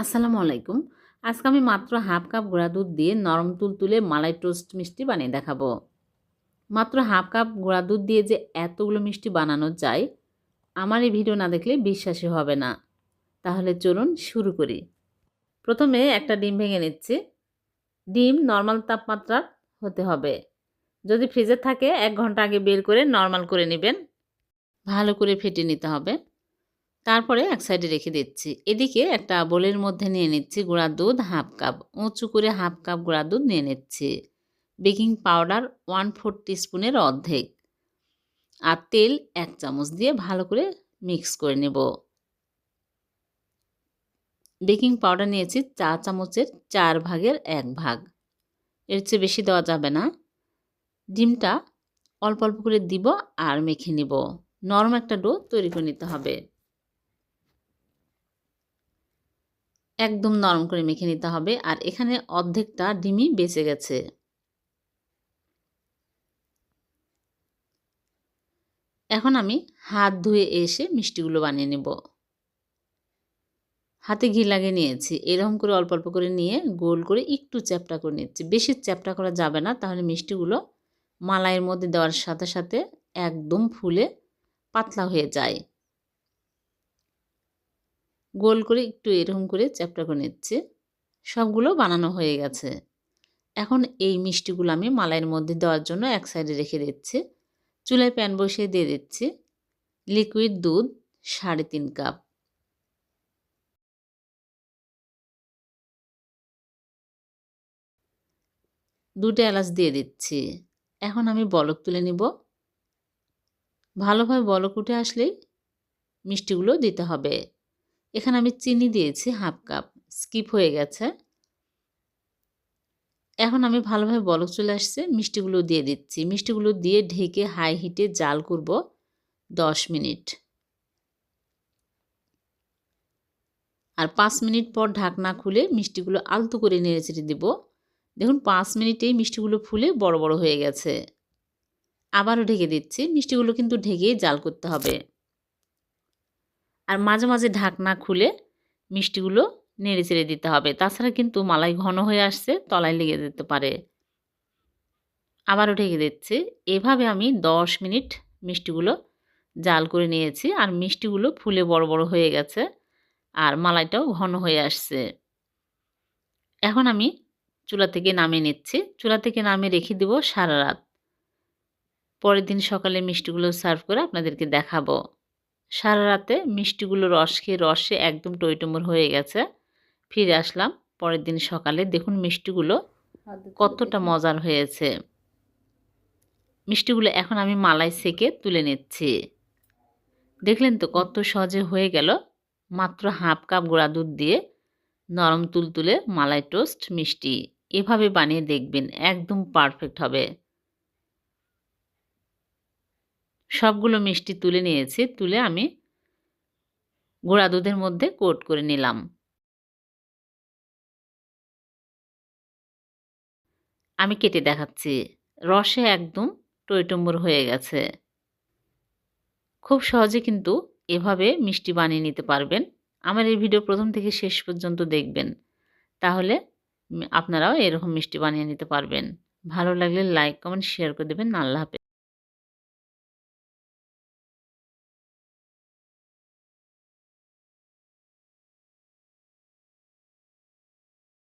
আসসালামু আলাইকুম। আজকে আমি মাত্র হাফ কাপ গুঁড়া দুধ দিয়ে নরম তুলতুলে মালাই টোস্ট মিষ্টি বানিয়ে দেখাবো। মাত্র হাফ কাপ গুঁড়া দুধ দিয়ে যে এতগুলো মিষ্টি বানানো যায়, আমার এই ভিডিও না দেখলে বিশ্বাসই হবে না। তাহলে চলুন শুরু করি। প্রথমে একটা ডিম ভেঙে নিচ্ছি। ডিম নর্মাল তাপমাত্রার হতে হবে। যদি ফ্রিজে থাকে, এক ঘণ্টা আগে বের করে নর্মাল করে নেবেন। ভালো করে ফেটে নিতে হবে। তারপরে এক সাইডে রেখে দিচ্ছি। এদিকে একটা বোলের মধ্যে নিয়ে নিচ্ছি গুঁড়া দুধ হাফ কাপ। উঁচু করে হাফ কাপ গুঁড়া দুধ নিয়ে নিচ্ছি। বেকিং পাউডার ওয়ান ফোর স্পুনের অর্ধেক। আর তেল এক চামচ দিয়ে ভালো করে মিক্স করে নেব। বেকিং পাউডার নিয়েছি চা চামচের চার ভাগের এক ভাগ। এর চেয়ে বেশি দেওয়া যাবে না। ডিমটা অল্প অল্প করে দিব আর মেখে নিব। নরম একটা ডো তৈরি করে নিতে হবে। একদম নরম করে মেখে নিতে হবে। আর এখানে অর্ধেকটা ডিমই বেঁচে গেছে। এখন আমি হাত ধুয়ে এসে মিষ্টিগুলো বানিয়ে নেব। হাতে ঘি লাগিয়ে নিয়েছি। এরকম করে অল্প অল্প করে নিয়ে গোল করে একটু চ্যাপটা করে নিচ্ছি। বেশি চ্যাপটা করা যাবে না, তাহলে মিষ্টিগুলো মালাইয়ের মধ্যে দেওয়ার সাথে সাথে একদম ফুলে পাতলা হয়ে যায়। গোল করে একটু এরকম করে চ্যাপটা করে নিচ্ছে সবগুলো বানানো হয়ে গেছে। এখন এই মিষ্টিগুলো আমি মালাইয়ের মধ্যে দেওয়ার জন্য এক সাইডে রেখে দিচ্ছি। চুলায় প্যান বসিয়ে দিয়ে দিচ্ছি। লিকুইড দুধ সাড়ে তিন কাপ। দুটো এলাচ দিয়ে দিচ্ছি। এখন আমি বলক তুলে নিব। ভালোভাবে বলক উঠে আসলেই মিষ্টিগুলো দিতে হবে। এখানে আমি চিনি দিয়েছি হাফ কাপ, স্কিপ হয়ে গেছে। এখন আমি ভালোভাবে বলক চলে আসছে, মিষ্টিগুলো দিয়ে দিচ্ছি। মিষ্টিগুলো দিয়ে ঢেকে হাই হিটে জাল করব দশ মিনিট। আর পাঁচ মিনিট পর ঢাকনা খুলে মিষ্টিগুলো আলতো করে নেড়ে চেড়ে দেব। দেখুন, পাঁচ মিনিটেই মিষ্টিগুলো ফুলে বড় বড় হয়ে গেছে। আবারও ঢেকে দিচ্ছি। মিষ্টিগুলো কিন্তু ঢেকেই জাল করতে হবে। আর মাঝে মাঝে ঢাকনা খুলে মিষ্টিগুলো নেড়ে চেড়ে দিতে হবে। তাছাড়া কিন্তু মালাই ঘন হয়ে আসছে, তলায় লেগে যেতে পারে। আবারও ঢেকে দিচ্ছি। এভাবে আমি দশ মিনিট মিষ্টিগুলো জাল করে নিয়েছি আর মিষ্টিগুলো ফুলে বড় বড় হয়ে গেছে আর মালাইটাও ঘন হয়ে আসছে। এখন আমি চুলা থেকে নামিয়ে নিচ্ছি। চুলা থেকে নামিয়ে রেখে দেবো সারা রাত। পরের দিন সকালে মিষ্টিগুলো সার্ভ করে আপনাদেরকে দেখাবো। সারা রাতে মিষ্টিগুলো রস খেয়ে রসে একদম টইটুমর হয়ে গেছে। ফিরে আসলাম পরের দিন সকালে। দেখুন মিষ্টিগুলো কতটা মজার হয়েছে। মিষ্টিগুলো এখন আমি মালাই সেকে তুলে নিচ্ছি। দেখলেন তো কত সহজে হয়ে গেল। মাত্র হাফ কাপ গোড়া দুধ দিয়ে নরম তুলতুলে মালাই টোস্ট মিষ্টি। এভাবে বানিয়ে দেখবেন একদম পারফেক্ট হবে। সবগুলো মিষ্টি তুলে নিয়েছি, তুলে আমি গুঁড়া দুধের মধ্যে কোট করে নিলাম। আমি কেটে দেখাচ্ছি, রসে একদম টইটম্বর হয়ে গেছে। খুব সহজে কিন্তু এভাবে মিষ্টি বানিয়ে নিতে পারবেন। আমার এই ভিডিও প্রথম থেকে শেষ পর্যন্ত দেখবেন, তাহলে আপনারাও এরকম মিষ্টি বানিয়ে নিতে পারবেন। ভালো লাগলে লাইক, কমেন্ট, শেয়ার করে দেবেন। আল্লাহ হাফেজ।